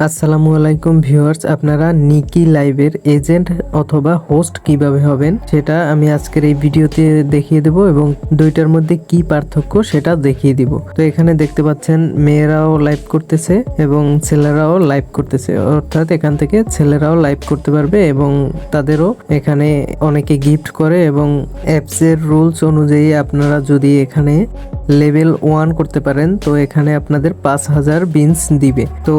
আসসালামু আলাইকুম ভিউয়ার্স, আপনারা নিকি লাইভের এজেন্ট অথবা হোস্ট কীভাবে হবেন সেটা আমি আজকের এই ভিডিওতে দেখিয়ে দেব এবং দুইটার মধ্যে কি পার্থক্য সেটা দেখিয়ে দিব। তো এখানে দেখতে পাচ্ছেন, মেয়েরাও লাইভ করতেছে এবং ছেলেরাও লাইভ করতেছে। অর্থাৎ এখান থেকে ছেলেরাও লাইভ করতে পারবে এবং তাদেরও এখানে অনেকে গিফট করে এবং অ্যাপসের রুলস অনুযায়ী আপনারা যদি এখানে লেভেল ওয়ান করতে পারেন, তো এখানে আপনাদের পাঁচ হাজার বিনস দিবে। তো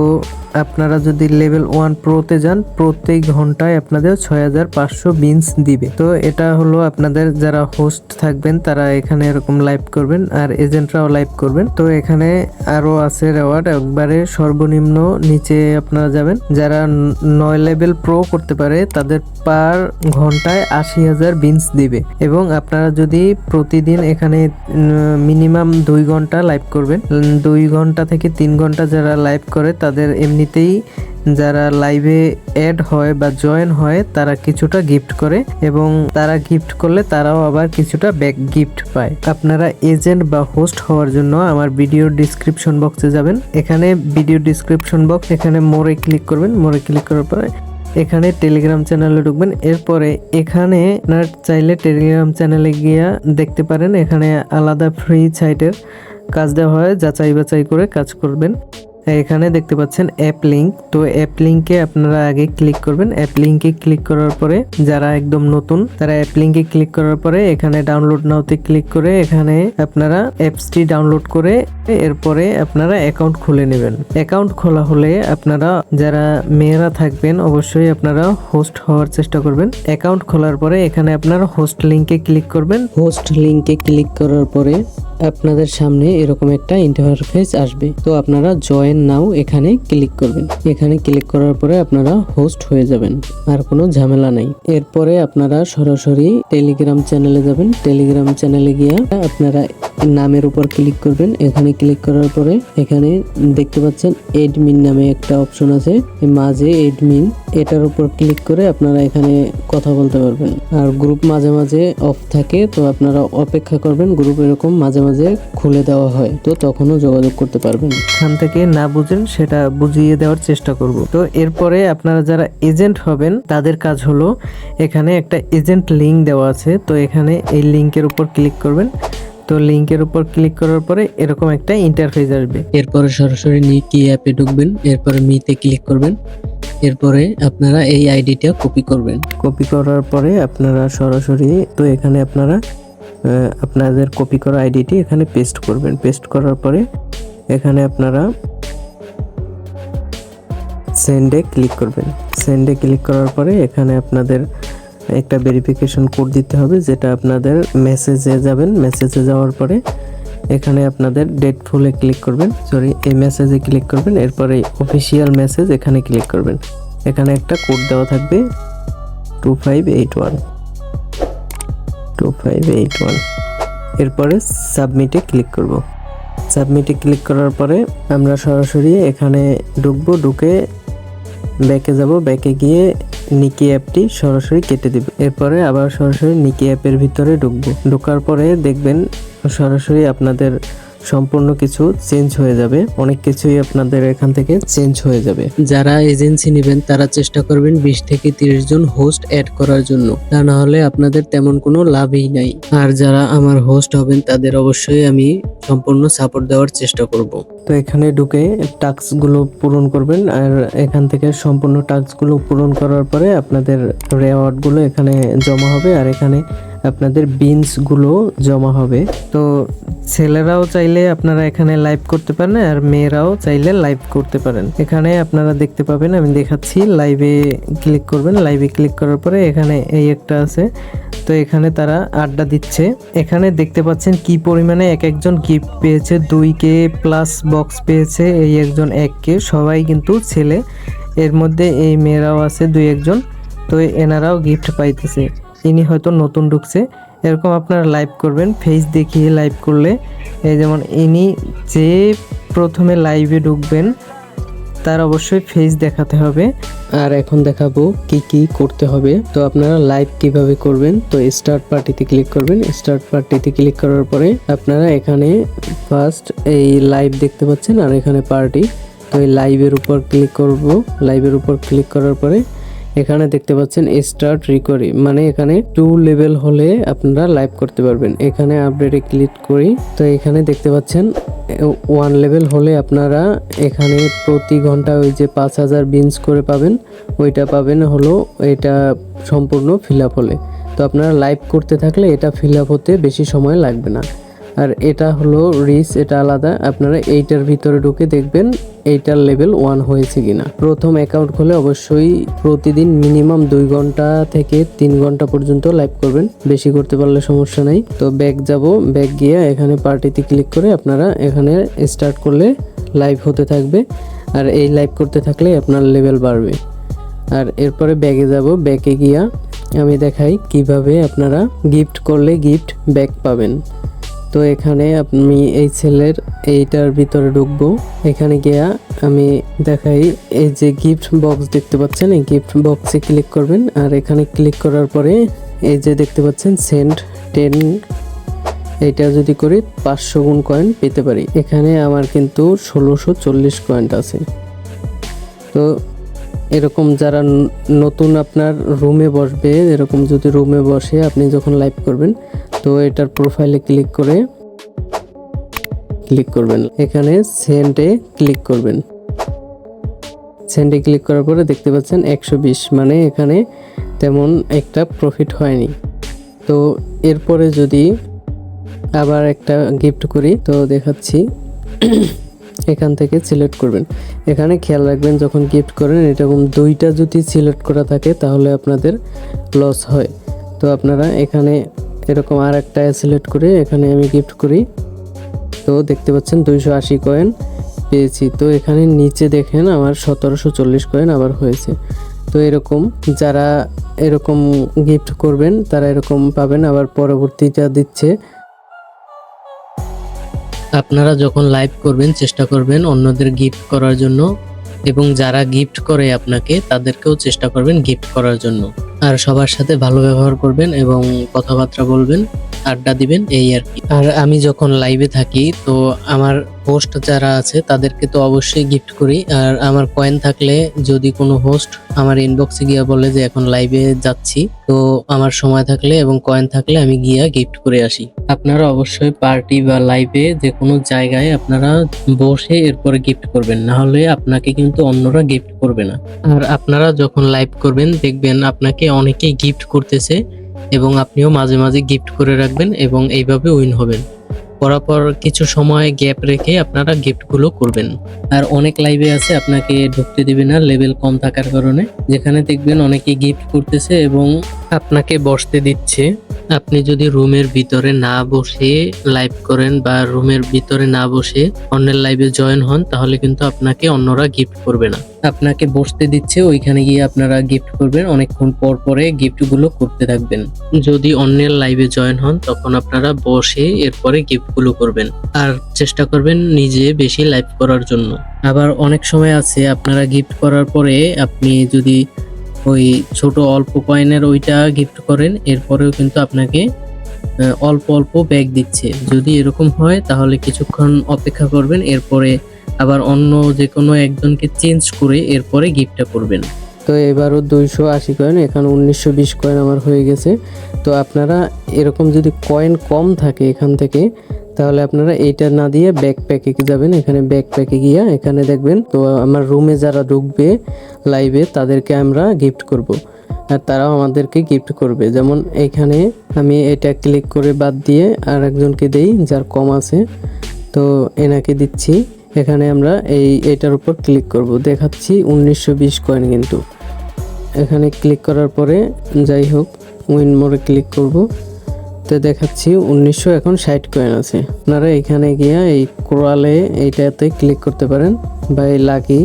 আপনারা যদি লেভেল ওয়ান প্রোতে যান, প্রত্যেক ঘন্টায় আপনাদের ছয় হাজার পাঁচশো বিনস দিবে। তো এটা হলো আপনাদের যারা হোস্ট থাকবেন, তারা এখানে এরকম লাইভ করবেন, আর এজেন্টরাও লাইভ করবেন। তো এখানে আরও আছে রেওয়ার্ড, একবারে সর্বনিম্ন নিচে আপনারা যাবেন। যারা নয় লেভেল প্রো করতে পারে, তাদের পার ঘন্টায় আশি হাজার বিনস দিবে। এবং আপনারা যদি প্রতিদিন এখানে মিনিমাম দুই ঘণ্টা লাইভ করবেন। দুই ঘণ্টা থেকে তিন ঘণ্টা যারা লাইভ করে, তাদের এমনিতেই যারা লাইভে অ্যাড হয় বা জয়েন হয়, তারা কিছুটা গিফট করে এবং তারা গিফট করলে তারাও আবার কিছুটা ব্যাক গিফট পায়। আপনারা এজেন্ট বা হোস্ট হওয়ার জন্য আমার ভিডিও ডিসক্রিপশন বক্সে যাবেন। এখানে ভিডিও ডিসক্রিপশন বক্স এখানে মোড়ে ক্লিক করবেন। মোড়ে ক্লিক করার পরে এখানে টেলিগ্রাম চ্যানেলে ঢুকবেন। এরপরে এখানে আপনার চাইলে টেলিগ্রাম চ্যানেলে গিয়া দেখতে পারেন। এখানে আলাদা ফ্রি সাইটের কাজ দেওয়া হয় যাচাই বাছাই করে কাজ করবেন। এখানে দেখতে পাচ্ছেন অ্যাপ লিঙ্ক তো অ্যাপ লিঙ্কে আপনারা আগে ক্লিক করবেন। অ্যাপ লিঙ্কে ক্লিক করার পরে যারা একদম নতুন, তারা অ্যাপ লিঙ্কে ক্লিক করার পরে এখানে ডাউনলোড নাওতে ক্লিক করে এখানে আপনারা অ্যাপসটি ডাউনলোড করে এরপরে আপনারা অ্যাকাউন্ট খুলে নেবেন। অ্যাকাউন্ট খোলা হলে আপনারা যারা মেয়েরা থাকবেন, অবশ্যই আপনারা হোস্ট হওয়ার চেষ্টা করবেন। অ্যাকাউন্ট খোলার পরে এখানে আপনারা হোস্ট লিঙ্কে ক্লিক করবেন। হোস্ট লিঙ্কে ক্লিক করার পরে আপনাদের সামনে এরকম একটা ইন্টারফেস আসবে। তো আপনারা জয়েন নাও এখানে ক্লিক করবেন। এখানে ক্লিক করার পরে আপনারা হোস্ট হয়ে যাবেন, আর কোনো ঝামেলা নাই। এরপরে আপনারা সরাসরি টেলিগ্রাম চ্যানেলে যাবেন। টেলিগ্রাম চ্যানেলে গিয়ে আপনারা নামের উপর ক্লিক করবেন। এখানে ক্লিক করার পরে এখানে দেখতে পাচ্ছেন এডমিন নামে একটা অপশন আছে। মাঝে এডমিন এটার উপর ক্লিক করে আপনারা এখানে কথা বলতে পারবেন। আর গ্রুপ মাঝে মাঝে অফ থাকে, তো আপনারা অপেক্ষা করবেন। গ্রুপ এরকম মাঝে মাঝে খুলে দেওয়া হয়, তো তখনও যোগাযোগ করতে পারবেন। এখান থেকে না বুঝেন, সেটা বুঝিয়ে দেওয়ার চেষ্টা করব। তো এরপরে আপনারা যারা এজেন্ট হবেন, তাদের কাজ হলো এখানে একটা এজেন্ট লিঙ্ক দেওয়া আছে। তো এখানে এই লিঙ্কের উপর ক্লিক করবেন। তো লিঙ্কের উপর ক্লিক করার পরে এরকম একটা ইন্টারফেস আসবে। এরপরে সরাসরি নিকি অ্যাপে ঢুকবেন এরপরে মিতে ক্লিক করবেন এরপরে আপনারা এই আইডিটা কপি করবেন। কপি করার পরে আপনারা সরাসরি তো এখানে আপনারা আপনাদের কপি করা আইডিটি এখানে পেস্ট করবেন। পেস্ট করার পরে এখানে আপনারা সেন্ডে ক্লিক করবেন। সেন্ডে ক্লিক করার পরে এখানে আপনাদের একটা ভেরিফিকেশন কোড দিতে হবে, যেটা আপনাদের মেসেজে যাবেন। মেসেজে যাওয়ার পরে এখানে আপনাদের ডেট ফুলে ক্লিক করবেন। সরি এই মেসেজে ক্লিক করবেন, এরপরে অফিসিয়াল মেসেজ এখানে ক্লিক করবেন। এখানে একটা কোড দেওয়া থাকবে two five eight one two five eight one এরপরে সাবমিটে ক্লিক করব। সাবমিটে ক্লিক করার পরে আমরা সরাসরি এখানে ঢুকবো, ঢুকে ব্যাকে যাব। ব্যাকে গিয়ে নিকি অ্যাপটি সরাসরি কেটে দেবে। এরপরে আবার সরাসরি নিকি অ্যাপের ভিতরে ঢুকবে। ঢোকার পরে দেখবেন সরাসরি আপনাদের সম্পূর্ণ কিছু চেঞ্জ হয়ে যাবে। অনেক কিছুই আপনাদের এখান থেকে চেঞ্জ হয়ে যাবে। যারা এজেন্সি নেবেন, তারা চেষ্টা করবেন বিশ থেকে তিরিশ জন হোস্ট অ্যাড করার জন্য। তা না হলে আপনাদের তেমন কোনো লাভই নাই। আর যারা আমার হোস্ট হবেন, তাদের অবশ্যই আমি সম্পূর্ণ সাপোর্ট দেওয়ার চেষ্টা করব। তো এখানে ঢুকে টাস্কগুলো পূরণ করবেন। আর এখান থেকে সম্পূর্ণ টাস্কগুলো পূরণ করার পরে আপনাদের রেওয়ার্ডগুলো এখানে জমা হবে। আর এখানে আপনাদের বিনসগুলো জমা হবে। তো ছেলেরাও চাইলে আপনারা এখানে লাইভ করতে পারেন আর মেয়েরাও চাইলে লাইভ করতে পারেন। এখানে আপনারা দেখতে পাবেন, আমি দেখাচ্ছি লাইভে ক্লিক করবেন লাইভে ক্লিক করার পরে এখানে এই একটা আছে। তো এখানে তারা আড্ডা দিচ্ছে। এখানে দেখতে পাচ্ছেন কি পরিমাণে এক একজন গিফট পেয়েছে, দুই কে প্লাস বক্স পেয়েছে, এই একজন এক কে। সবাই কিন্তু ছেলে। এর মধ্যে এই মেয়েরাও আছে, দুই একজন। তো এনারাও গিফট পাইতেছে। ইনি হয়তো নতুন ঢুকছে। এরকম আপনারা লাইভ করবেন ফেস দেখিয়ে লাইভ করলে। এই যেমন ইনি যে প্রথমে লাইভে ঢুকবেন, তার অবশ্যই ফেস দেখাতে হবে। আর এখন দেখাবো কি কি করতে হবে। তো আপনারা লাইভ কীভাবে করবেন, তো স্টার্ট পার্টিতে ক্লিক করবেন। স্টার্ট পার্টিতে ক্লিক করার পরে আপনারা এখানে ফার্স্ট এই লাইভ দেখতে পাচ্ছেন, আর এখানে পার্টি তো এই লাইভের উপর ক্লিক করব। লাইভের উপর ক্লিক করার পরে এখানে দেখতে পাচ্ছেন স্টার্ট রিকরি মানে এখানে টু লেভেল হলে আপনারা লাইভ করতে পারবেন। এখানে আপডেটে ক্লিক করি, তো এখানে দেখতে পাচ্ছেন ওয়ান লেভেল হলে আপনারা এখানে প্রতি ঘণ্টা ওই যে পাঁচ হাজার বিনস করে পাবেন, ওইটা পাবেন হলো এটা সম্পূর্ণ ফিল আপ হলে। তো আপনারা লাইভ করতে থাকলে এটা ফিল আপ হতে বেশি সময় লাগবে না। আর এটা হলো রিস, এটা আলাদা। আপনারা এইটার ভিতরে ঢুকে দেখবেন এইটার লেভেল ওয়ান হয়েছে কিনা। প্রথম অ্যাকাউন্ট খুলে অবশ্যই প্রতিদিন মিনিমাম দুই ঘণ্টা থেকে তিন ঘণ্টা পর্যন্ত লাইভ করবেন। বেশি করতে পারলে সমস্যা নাই। তো ব্যাক যাব ব্যাক গিয়ে এখানে পার্টিতে ক্লিক করে আপনারা এখানে স্টার্ট করলে লাইভ হতে থাকবে। আর এই লাইভ করতে থাকলে আপনার লেভেল বাড়বে। আর এরপরে ব্যাগে যাব ব্যাকে গিয়া আমি দেখাই কীভাবে আপনারা গিফট করলে গিফট ব্যাক পাবেন। তো এখানে আপনি এই সেলের এইটার ভিতরে ঢুকবো। এখানে গিয়া আমি দেখাই এই যে গিফট বক্স দেখতে পাচ্ছেন, এই গিফট বক্সে ক্লিক করবেন। আর এখানে ক্লিক করার পরে এই যে দেখতে পাচ্ছেন সেন্ট টেন এটা যদি করি পাঁচশো গুণ কয়েন পেতে পারি। এখানে আমার কিন্তু ষোলোশো চল্লিশ কয়েন্ট আছে। তো এরকম যারা নতুন আপনার রুমে বসবে, এরকম যদি রুমে বসে আপনি যখন লাইভ করবেন তো এটার প্রোফাইলে ক্লিক করে ক্লিক করবেন। এখানে সেন্ডে ক্লিক করবেন। সেন্ডে ক্লিক করার পরে দেখতে পাচ্ছেন একশো বিশ মানে এখানে তেমন একটা প্রফিট হয়নি। তো এরপরে যদি আবার একটা গিফট করি, তো দেখাচ্ছি, এখান থেকে সিলেক্ট করবেন। এখানে খেয়াল রাখবেন, যখন গিফট করেন, এরকম দুইটা যদি সিলেক্ট করা থাকে, তাহলে আপনাদের লস হয়। তো আপনারা এখানে এরকম আর একটা সিলেক্ট করে এখানে আমি গিফট করি। তো দেখতে পাচ্ছেন দুইশো আশি কয়েন পেয়েছি। তো এখানে নিচে দেখেন আমার সতেরোশো চল্লিশ কয়েন আবার হয়েছে। তো এরকম যারা এরকম গিফট করবেন, তারা এরকম পাবেন, আবার পরবর্তীটা দিচ্ছে। আপনারা যখন লাইভ করবেন, চেষ্টা করবেন অন্যদের গিফট করার জন্য। এবং যারা গিফট করে আপনাকে, তাদেরকেও চেষ্টা করবেন গিফট করার জন্য। আর সবার সাথে ভালো ব্যবহার করবেন এবং কথাবার্তা বলবেন। আড্ডা দিবেন, এই আর কি। আর আমি যখন লাইভে থাকি, তো আমার হোস্ট যারা আছে, তাদেরকে তো অবশ্যই গিফট করি। আর আমার কয়েন থাকলে যদি কোনো হোস্ট আমার ইনবক্সে গিয়া বলে যে, এখন লাইভে যাচ্ছি, তো আমার সময় থাকলে এবং কয়েন থাকলে আমি গিয়া গিফট করে আসি। আপনারা অবশ্যই পার্টি বা লাইভে যে কোনো জায়গায় আপনারা বসে এরপরে গিফট করবেন। না হলে আপনাকে কিন্তু অন্যরা গিফট করবে না। আর আপনারা যখন লাইভ করবেন, দেখবেন আপনাকে অনেকেই গিফট করতেছে। এবং আপনিও মাঝে মাঝে গিফট করে রাখবেন এবং এইভাবে উইন হবেন। পরাপর কিছু সময় গ্যাপ রেখে আপনারা গিফটগুলো করবেন। আর অনেক লাইভে আছে, আপনাকে ঢুকতে দিবে না লেভেল কম থাকার কারণে। যেখানে দেখবেন অনেকে গিফট করতেছে এবং আপনাকে বসতে দিচ্ছে। আপনি যদি রুমের ভিতরে না বসে লাইভ করেন বা রুমের ভিতরে না বসে অন্যের লাইভে জয়েন হন, তাহলে কিন্তু আপনাকে অন্যরা গিফট করবে না। আপনাকে বসতে দিচ্ছে, ওইখানে গিয়ে আপনারা গিফট করবেন, অনেকক্ষণ পর পরে গিফটগুলো করতে থাকবেন। যদি অন্যের লাইভে জয়েন হন, তখন আপনারা বসে এরপরে গিফটগুলো করবেন। আর চেষ্টা করবেন নিজে বেশি লাইভ করার জন্য। আবার অনেক সময় আছে, আপনারা গিফট করার পরে আপনি যদি ওই ছোট অল্প কয়েনের ওইটা গিফট করেন, এরপরেও কিন্তু আপনাকে অল্প অল্প ব্যাগ দিচ্ছে। যদি এরকম হয়, তাহলে কিছুক্ষণ অপেক্ষা করবেন, এরপরে আবার অন্য যে কোনো একজনকে চেঞ্জ করে এরপরে গিফটটা করবেন। তো এবারও দুইশো আশি কয়েন এখানে উনিশশো বিশ কয়েন আমার হয়ে গেছে। তো আপনারা এরকম যদি কয়েন কম থাকে এখান থেকে তাহলে আপনারা এইটা না দিয়ে ব্যাকপ্যাকে যাবেন? এখানে ব্যাকপ্যাকে গিয়া এখানে দেখবেন, তো আমার রুমে যারা ঢুকবে লাইভে তাদেরকে আমরা গিফট করব। আর তারাও আমাদেরকে গিফট করবে। যেমন এখানে আমি এটা ক্লিক করে বাদ দিয়ে আর একজনকে দেই, যার কম আছে। তো এনাকে দিচ্ছি। এখানে আমরা এই, এটার উপর ক্লিক করব। দেখাচ্ছি উনিশশো বিশ কয়েন কিন্তু। এখানে ক্লিক করার পরে যাই হোক উইন মোড়ে ক্লিক করব। তো দেখাচ্ছি, উনিশশো এখন ষাট কয়েন আছে। আপনারা এখানে গিয়ে এই কোরালে এইটাতে ক্লিক করতে পারেন বা এই লাকি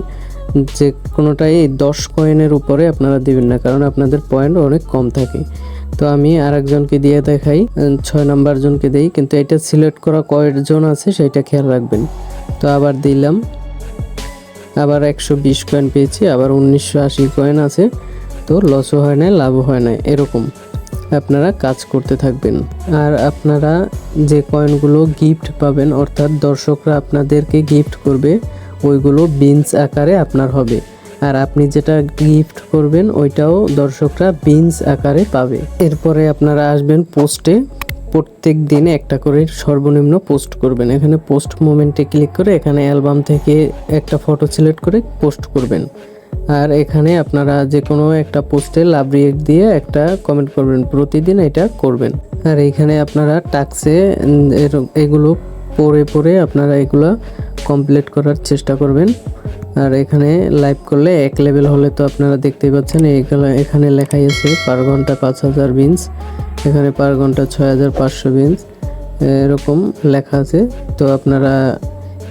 যে কোনোটাই এই দশ কয়েনের উপরে আপনারা দিবেন না, কারণ আপনাদের পয়েন্ট অনেক কম থাকে। তো আমি আর একজনকে দিয়ে দেখাই ছয় নাম্বার জনকে দেই, কিন্তু এটা সিলেক্ট করা কয়েকজন আছে সেটা খেয়াল রাখবেন। তো আবার দিলাম, আবার একশো বিশ কয়েন পেয়েছি, আবার উনিশশো আশি কয়েন আছে, তো লসও হয় না লাভও হয় না এরকম। আপনারা কাজ করতে থাকবেন। আর আপনারা যে কয়েনগুলো গিফট পাবেন, অর্থাৎ দর্শকরা আপনাদেরকে গিফট করবে, ওইগুলো বিনস আকারে আপনার হবে। আর আপনি যেটা গিফট করবেন, ওইটাও দর্শকরা বিনস আকারে পাবে। এরপরে আপনারা আসবেন পোস্টে প্রত্যেক দিনে একটা করে সর্বনিম্ন পোস্ট করবেন। এখানে পোস্ট মোমেন্টে ক্লিক করে এখানে অ্যালবাম থেকে একটা ফটো সিলেক্ট করে পোস্ট করবেন। আর এখানে আপনারা যে কোনো একটা পোস্টে লাভ রিয়েক্ট দিয়ে একটা কমেন্ট করবেন। প্রতিদিন এটা করবেন। আর এইখানে আপনারা টাক্সে এগুলো পরে পরে আপনারা এগুলো কমপ্লিট করার চেষ্টা করবেন। আর এখানে লাইভ করলে এক লেভেল হলে তো আপনারা দেখতেই পাচ্ছেন এইগুলো এখানে লেখাই আছে পার ঘণ্টা পাঁচ হাজার বিনস এখানে পার ঘণ্টা ছয় হাজার পাঁচশো বিনস এরকম লেখা আছে। তো আপনারা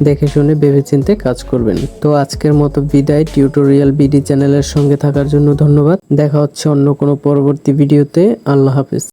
দেখে শুনে ভেবেচিন্তে কাজ করবেন। তো আজকের মতো বিদায়। টিউটোরিয়াল বিডি চ্যানেলের সঙ্গে থাকার জন্য ধন্যবাদ। দেখা হচ্ছে অন্য কোনো পরবর্তী ভিডিওতে। আল্লাহ হাফেজ।